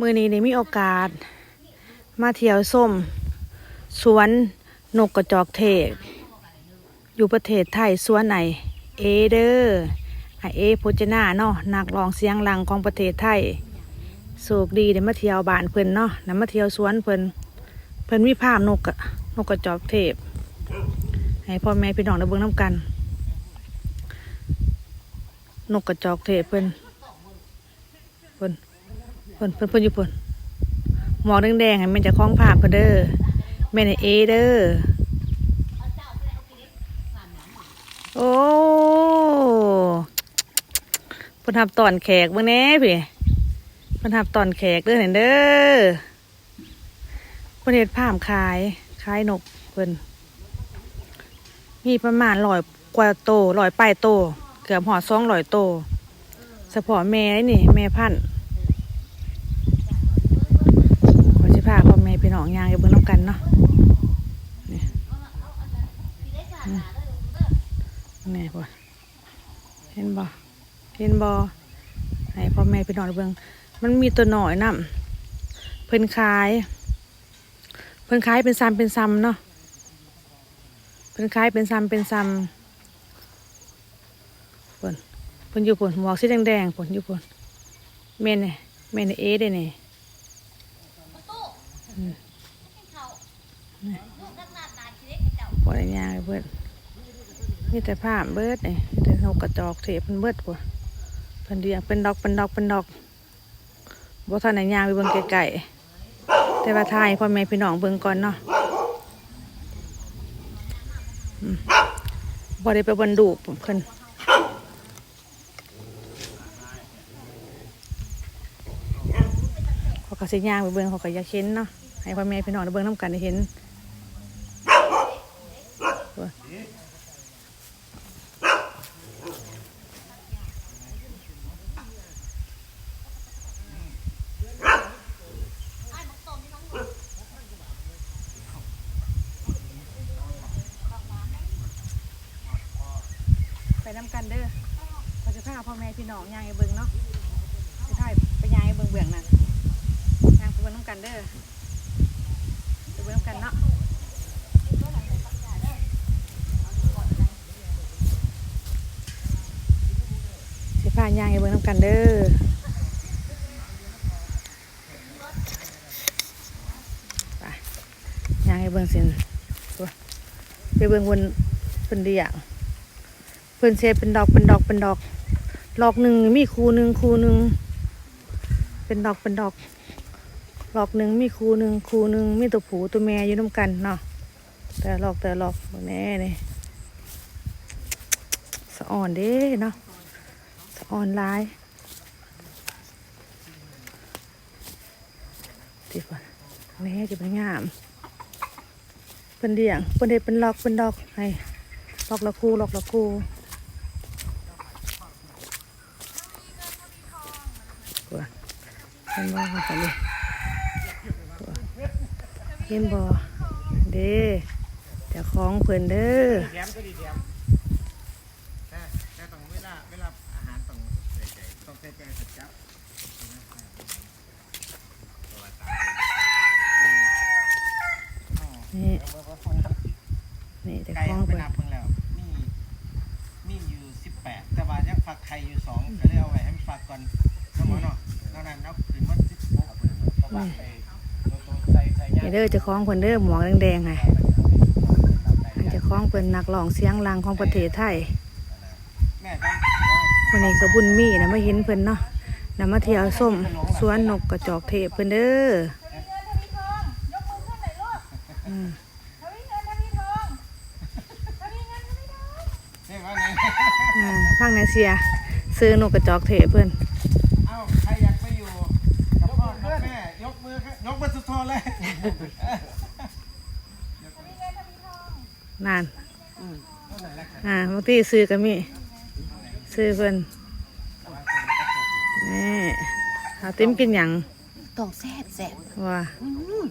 มือนี้ได้มีโอกาส มาเที่ยวส้ม สวนนกกระจอกเทศ อยู่ประเทศไทยสวนไหน เอเดอร์ไอเอพจนาเนาะนักร้องเสียงหลังของประเทศไทยโศกดีได้มาเที่ยวบ้านเพิ่นเนาะได้มาเที่ยวสวนเพิ่นเพิ่นมีภาพนกอะนกกระจอกเทศให้พ่อแม่พี่น้องได้เบิ่งน้ำกัน นกกระจอกเทศเพิ่นเพิ่น พิ่นเพิ่นเพิ่นอยู่เพิ่นหมอกแดงๆให้แม่จะคล้องภาพเพิ่นเด้อแม่ในเอเด้อโอ้เพิ่นทับตอนแขกเบิ่งแน่พี่เพิ่นทับตอนแขกเด้อเห็นเด้อเพิ่นเฮ็ดผ้ามขายขายนกเพิ่นมีประมาณร้อยกว่าโตร้อยปลายโต เกือบหอดซองร้อยโตเฉพาะแม่นี่แม่พันธุ์ขอสิพาพ่อแม่พี่น้อง ยางไปเบิ่งน้ำกันเนาะนี่นี่พ่อเห็นบ่เห็นบ่ให้พ่อแม่พี่น้องเบิ่งมันมีตัวหน่อยนํเพิ่นขาย เพิ่นขายเป็นซ้ำเป็นซ้ำเนาะเพิ่นขายเป็นซ้ำเป็นซ้ำผลผลอยู่ผลหมวกสีแดงๆผลอยู่ผลเมนเนี่ยเมนเอเด้เนี่ย ปล่อยยางเบิดนี่แต่ผ้าเบิดนี่มีแต่นกกระจอกเทปมันเบิดปะเพิ่นเดียงเป็นดอกเป็นดอกเป็นดอกบ่ทันไหนยางไปเบิ่งไกลๆแต่ว่าทายพ่อแม่พี่น้องเบิ่งก่อนเนาะบ่ได้ไปบนดูปเพิ่นเขาก็สิย่างไปเบิ่งเขาก็อยากเห็นเนาะให้พ่อแม่พี่น้องได้เบิ่งน้ำกันได้เห็น ไปน้ำกันเด้อเขาจะพาพ่อแม่พี่น้องยางไปเบิงเนาะไปถ่ายไปยางไปเบิงเบื้องนั่นยางไปเบิงน้ำกันเด้อไปเบิ่งน้ำกันเนาะสิพา ย่างไปเบิ่งน้ำกันเด้อไปย่างไปเบิ่งสินไปเบิ่งบนเป็นดีอย่างเพิ่นเซเป็นดอกเป็นดอกเป็นดอกดอกหนึ่งมีคูหนึ่งคูหนึ่งเป็นดอกเป็นดอกหลอกหนึ่งมีครูหนึ่งครูหนึ่งมีตัวผูตัวแม่อยู่น้ำกันเนาะแต่หลอกแต่หลอกแน่เนี่ยสะอ่อนเด้เนาะ ออนหลายดีกว่าแม่จะเป็นงามเป็นเดียงเป็นเด็ดเป็นลอกเป็นดอกให้ลอกละคูลอกละครูกว่าเห็นว่าเขาเลยเห็นบ่เด้เจ้าของเพิ่นเด้อ แถมก็ดีแถมแต่แต่ต้องเวลาเวลาอาหารต้องใส่ ใจต้องใส่ใจสัจจะนี่นี่เจ้าไก่ของเขาไปเพิ่นนับเพิ่งแล้วมีมีอยู่สิบแปดแต่ว่ายังฝักไข่อยู่สองก็เลยเอาไว้ให้มันฝักก่อนน้องหมอเนาะนอกนั้นเอาขึ้นมันสิบหกเพราะว่าไอ้ตัวตัวใส่ใส่ยานี่เด้อเจ้าของเพิ่นเด้อหมวกแดงๆไงเจ้าของเพิ่นนักร้องเสียงหลังของประเทศไทยแม่ต้อง วันนี้ก็บุญมีนะมาเห็นเพิ่นเนาะนำมาเที่ยวส้มสวนนกกระจอกเทพเพิ่นเด้ออืมเรียกว่าไงอ่าพังในเสีย ซื้อนกกระจอกเทพเพิ่นเอ้าใครอยากไปอยู่กับพ่อกับแม่ยกมือครับยกมือสุดทนเลยนานอ่าบางทีซื้อก็มี ซื้อเพิ่นนี่เอาติ้มกินหยังต้องแซ่บแซ่บว่าอืม